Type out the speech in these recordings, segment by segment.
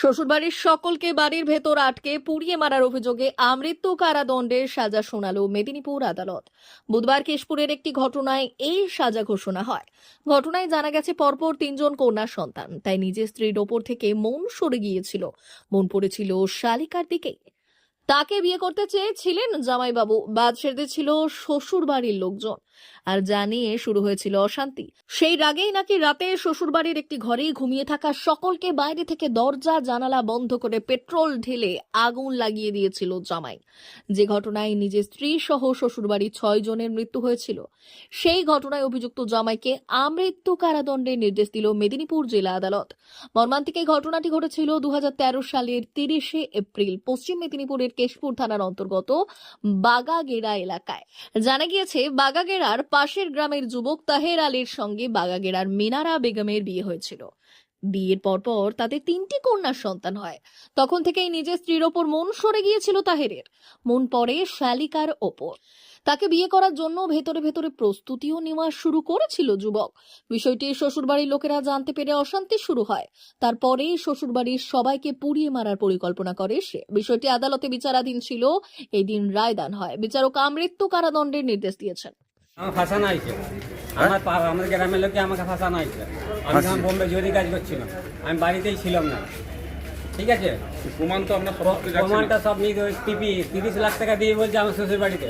শ্বশুরবাড়ির সকলকে বাড়ির ভেতর আটকে পুড়িয়ে মারার অভিযোগে আমৃত্যু কারাদণ্ডের সাজা শোনালো মেদিনীপুর আদালত। বুধবার কেশপুরের একটি ঘটনায় এই সাজা ঘোষণা হয়। ঘটনায় জানা গেছে পরপর তিনজন কন্যা সন্তান। তাই নিজের স্ত্রীর ওপর থেকে মন সরে গিয়েছিল। মন পড়েছিল শালিকার দিকে। তাকে বিয়ে করতে চেয়েছিলেন জামাইবাবু। বাদ সেরেছিল শ্বশুর বাড়ির লোকজন। আর জানিয়ে শুরু হয়েছিল অশান্তি। সেই রাগেই নাকি রাতে শ্বশুরবাড়ির একটি ঘরেই ঘুমিয়ে থাকা সকলকে বাইরে থেকে দরজা, জানালা বন্ধ করে পেট্রোল ঢেলে আগুন লাগিয়ে দিয়েছিল জামাই। যে ঘটনায় নিজের স্ত্রী সহ শ্বশুরবাড়ির ছয় জনের মৃত্যু হয়েছিল, সেই ঘটনায় অভিযুক্ত জামাইকে আমৃত্যু কারাদণ্ডের নির্দেশ দিল মেদিনীপুর জেলা আদালত। মর্মান্তিক এই ঘটনাটি ঘটেছিল দু হাজার তেরো সালের তিরিশে এপ্রিল, পশ্চিম মেদিনীপুরের কেশপুর থানার অন্তর্গত বাগাগেড়া এলাকায়। জানা গিয়েছে বাগাগেড়ার পাশের গ্রামের যুবক তাহের আলীর সঙ্গে বাগাগেড়ার মিনারা বেগমের বিয়ে হয়েছিল। বিয়ের পরপর তাদের তিনটি কন্যার সন্তান হয়। তখন থেকেই নিজের স্ত্রীর ওপর মন সরে গিয়েছিল তাহেরের। মন পড়ে শালিকার ওপর। তাকে বিয়ে করার জন্য ভেতরে ভেতরে প্রস্তুতিও নেওয়া শুরু করেছিল যুবক। বিষয়টি শ্বশুরবাড়ির লোকেরা জানতে পেরে অশান্তি শুরু হয়। তারপরে শ্বশুরবাড়ির সবাইকে পুড়িয়ে মারার পরিকল্পনা করে সে। বিষয়টি আদালতে বিচারাধীন ছিল। এই দিন রায়দান হয়। বিচারক আমৃত্যু কারাদণ্ডের নির্দেশ দিয়েছেন। আমার ফাঁসানো হয়েছে আমার পা- আমাদের গ্রামের লোকে আমাকে ফাঁসানো হয়েছে আমি তখন বোম্বে জরি কাজ করছিলাম আমি বাড়িতেই ছিলাম না। ঠিক আছে? প্রমাণ তো আপনার প্রমাণটা সব নিয়ে ওই টিপি তিরিশ লাখ টাকা দিয়ে বলছে আমার শ্বশুর বাড়িতে।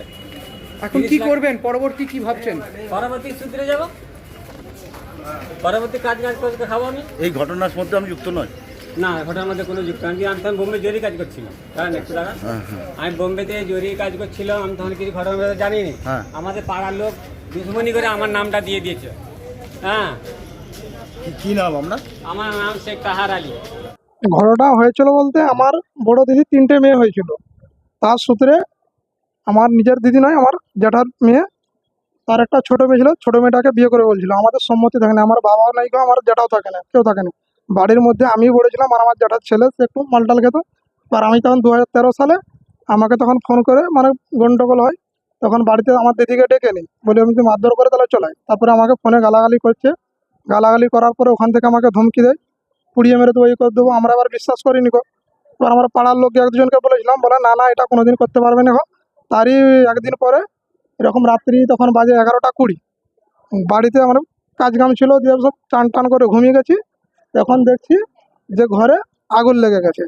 এখন কি করবেন? পরবর্তী কি ভাবছেন? পরবর্তী সূত্রে যাব। পরবর্তী কাজ কাজ করে খাব আমি। এই ঘটনার মধ্যে আমি যুক্ত নয় না ঘটনার মধ্যে কোনো যুক্ত আমি আমি তখন বোম্বে জরি কাজ করছিলাম। কারণ একটু টাকা হ্যাঁ, হ্যাঁ। আমি বোম্বেতে জরি কাজ করছিলাম আমি তখন কিছু ঘটনার ব্যাপারে জানিনি। হ্যাঁ। আমাদের পাড়ার লোক দুশ্মনী করে আমার নামটা দিয়ে দিয়েছে। হ্যাঁ। কি- কি নাম আপনার? আমার নাম শেখ তাহার আলী। ঘটনা হয়েছিল বলতে আমার বড় দিদি তিনটে মেয়ে হয়েছিল। তার সূত্রে আমার নিজের দিদি নয় আমার জ্যাঠার মেয়ে। তার একটা ছোট মেয়ে ছিল ছোট মেয়েটাকে বিয়ে করে বলছিল। আমাদের সম্মতি থাকে না আমার বাবাও নাই গো আমার জ্যাঠাও থাকে না কেউ থাকে না। বাড়ির মধ্যে আমি বলেছিলাম আর আমার জ্যাঠার ছেলে, সে একটু মালটাল খেত। আর আমি তখন দু হাজার তেরো সালে আমাকে তখন ফোন করে মানে গন্ডগোল হয়। তখন বাড়িতে আমার দিদিকে ডেকে নিই বলে, আমি যদি মারধর করে তাহলে চলাই তারপরে আমাকে ফোনে গালাগালি করছে। গালাগালি করার পরে ওখান থেকে আমাকে ধমকি দেয়। পুড়িয়ে মেরে দেবো এই করে দেবো, আমরা আবার বিশ্বাস করিনি গো। এবার আমার পাড়ার লোক এক দুজনকে বলেছিলাম, বলে, না না, এটা কোনোদিন করতে পারবে না তারই একদিন পরে, এরকম রাত্রি তখন বাজে এগারোটা কুড়ি। বাড়িতে আমার কাজ কাম ছিল, দিয়ে সব টান টান করে ঘুমিয়ে গেছি। তখন দেখছি যে ঘরে আগুন লেগে গেছে।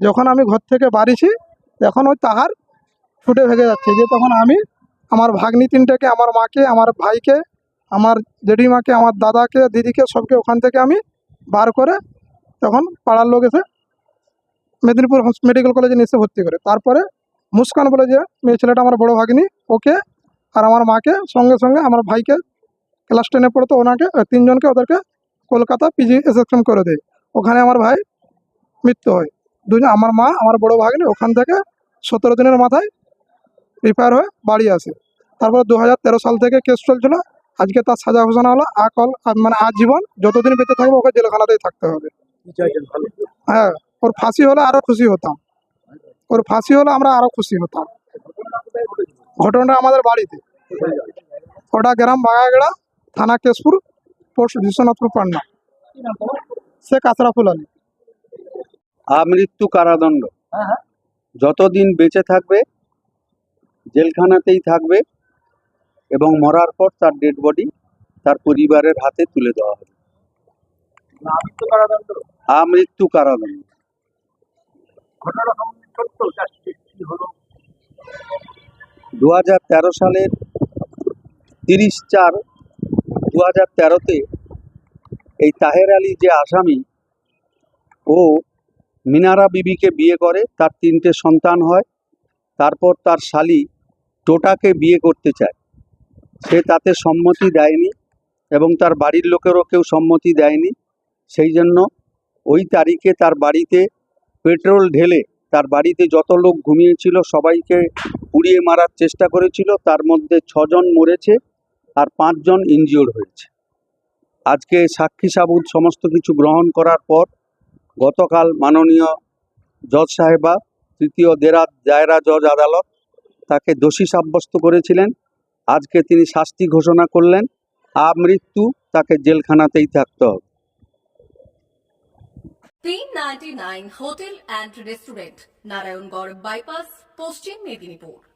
যখন আমি ঘর থেকে বাড়িছি, তখন ওই তাহার ফুটে ভেঙে যাচ্ছে যে তখন আমি আমার ভাগ্নি তিনটাকে, আমার মাকে, আমার ভাইকে, আমার জেঠিমাকে, আমার দাদাকে, দিদিকে সবকে ওখান থেকে আমি বার করে তখন পাড়ার লোক এসে মেদিনীপুর মেডিকেল কলেজে নিয়ে ভর্তি করে। তারপরে মুস্কান বলে যে, মেয়ে ছেলেটা আমার বড় ভাগ্নি, ওকে আর আমার মাকে সঙ্গে সঙ্গে আমার ভাইকে ক্লাস টেনে পড়তো, ওনাকে তিনজনকে ওদেরকে কলকাতা পিজি এসএসএম করে দেয়। ওখানে আমার ভাই মৃত্যু হয়। দুজন আমার মা, আমার বড় ভাগ্নি ওখান থেকে সতেরো দিনের মাথায় রিপেয়ার হয়ে বাড়ি আসে। তারপর দু হাজার তেরো সাল থেকে কেস চলছিল। আজকে তার সাজা ঘোষণা হলো, আকল মানে আজীবন যতদিন বেঁচে থাকবে ওকে জেলখানাতেই থাকতে হবে। হ্যাঁ ওর ফাঁসি হলে আরও খুশি হতাম। ওর ফাঁসি হলে আমরা আরও খুশি হতাম। ঘটনাটা আমাদের বাড়িতে। ওটা গ্রাম বাগাগড়া, থানা কেশপুর বিশ্বনাথপুর পান্না শেখ আশরাফুল আলী। আমৃত্যু কারাদণ্ড। যতদিন বেঁচে থাকবে জেলখানাতেই থাকবে এবং মরার পর তার ডেড বডি তার পরিবারের হাতে তুলে দেওয়া হবে। আমৃত্যু কারাদণ্ড। দু হাজার তেরো সালের তিরিশ চার দু হাজার তেরোতে এই তাহের আলী যে আসামি, ও মিনারা বিবিকে বিয়ে করে, তার তিনটে সন্তান হয়, তারপর তার শালি টোটাকে বিয়ে করতে চায়। সে তাতে সম্মতি দেয়নি এবং তার বাড়ির লোকেরও কেউ সম্মতি দেয়নি। সেই জন্য ওই তারিখে তার বাড়িতে পেট্রোল ঢেলে, তার বাড়িতে যত লোক ঘুমিয়েছিল সবাইকে পুড়িয়ে মারার চেষ্টা করেছিল। তার মধ্যে ছজন মরেছে। আর পাঁচজন ইনজিওর হয়েছে। আজকে সাক্ষী সাবুত সমস্ত কিছু গ্রহণ করার পর গতকাল মাননীয় জজ সাহেবা, তৃতীয় দেরাত জায়রা জজ আদালত তাকে দোষী সাব্যস্ত করেছিলেন। আজকে তিনি শাস্তি ঘোষণা করলেন। আমৃত্যু তাকে জেলখানাতেই থাকতে হবে। Hotel and restaurant, Narayangarh, bypass, Paschim Medinipur.